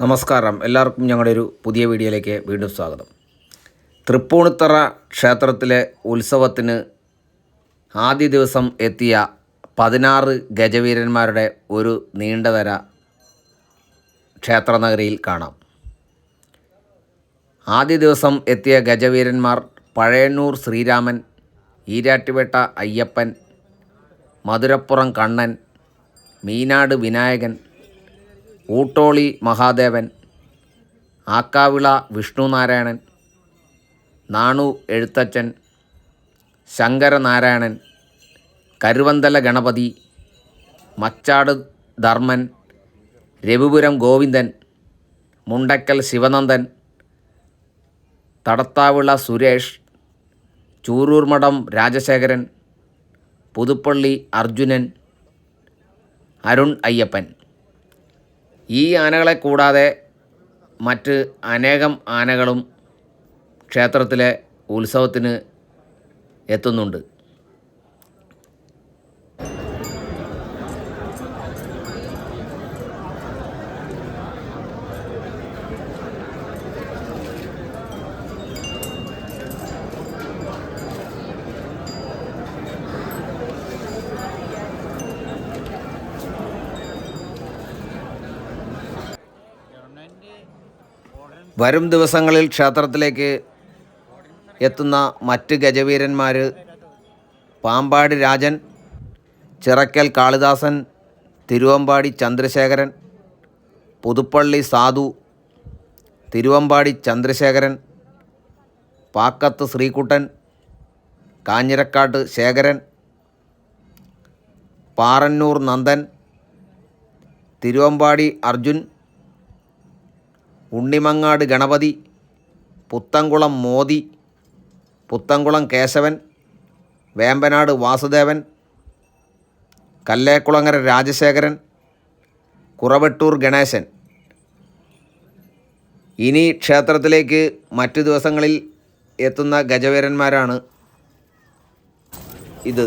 നമസ്കാരം. എല്ലാവർക്കും ഞങ്ങളുടെ ഒരു പുതിയ വീഡിയോയിലേക്ക് വീണ്ടും സ്വാഗതം. തൃപ്പൂണിത്തറ ക്ഷേത്രത്തിലെ ഉത്സവത്തിന് ആദ്യ ദിവസം എത്തിയ പതിനാറ് ഗജവീരന്മാരുടെ ഒരു നീണ്ടതര ക്ഷേത്രനഗരിയിൽ കാണാം. ആദ്യ ദിവസം എത്തിയ ഗജവീരന്മാർ പഴയന്നൂർ ശ്രീരാമൻ ഈരാട്ടുപേട്ട അയ്യപ്പൻ മധുരപ്പുറം കണ്ണൻ മീനാട് വിനായകൻ ഊട്ടോളി മഹാദേവൻ ആക്കാവിള വിഷ്ണുനാരായണൻ നാണു എഴുത്തച്ഛൻ ശങ്കരനാരായണൻ കരുവന്തല ഗണപതി മച്ചാട് ധർമ്മൻ രവിപുരം ഗോവിന്ദൻ മുണ്ടക്കൽ ശിവനന്ദൻ തടത്താവിള സുരേഷ് ചൂരൂർമഠം രാജശേഖരൻ പുതുപ്പള്ളി അർജുനൻ അരുൺ അയ്യപ്പൻ. ഈ ആനകളെ കൂടാതെ മറ്റ് അനേകം ആനകളും ക്ഷേത്രത്തിലെ ഉത്സവത്തിന് എത്തുന്നുണ്ട്. വരും ദിവസങ്ങളിൽ ക്ഷേത്രത്തിലേക്ക് എത്തുന്ന മറ്റ് ഗജവീരന്മാർ പാമ്പാടി രാജൻ ചിറക്കൽ കാളിദാസൻ തിരുവമ്പാടി ചന്ദ്രശേഖരൻ പുതുപ്പള്ളി സാധു തിരുവമ്പാടി ചന്ദ്രശേഖരൻ പാക്കത്ത് ശ്രീകുട്ടൻ കാഞ്ഞിരക്കാട്ട് ശേഖരൻ പാറന്നൂർ നന്ദൻ തിരുവമ്പാടി അർജുൻ ഉണ്ണിമങ്ങാട് ഗണപതി പുത്തംകുളം മോദി പുത്തംകുളം കേശവൻ വേമ്പനാട് വാസുദേവൻ കല്ലേക്കുളങ്ങര രാജശേഖരൻ കുറവട്ടൂർ ഗണേശൻ. ഇനി ക്ഷേത്രത്തിലേക്ക് മറ്റു ദിവസങ്ങളിൽ എത്തുന്ന ഗജവീരന്മാരാണ് ഇത്.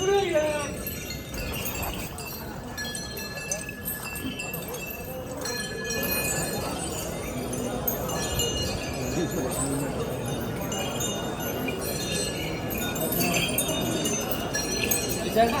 Buraya. 你先看，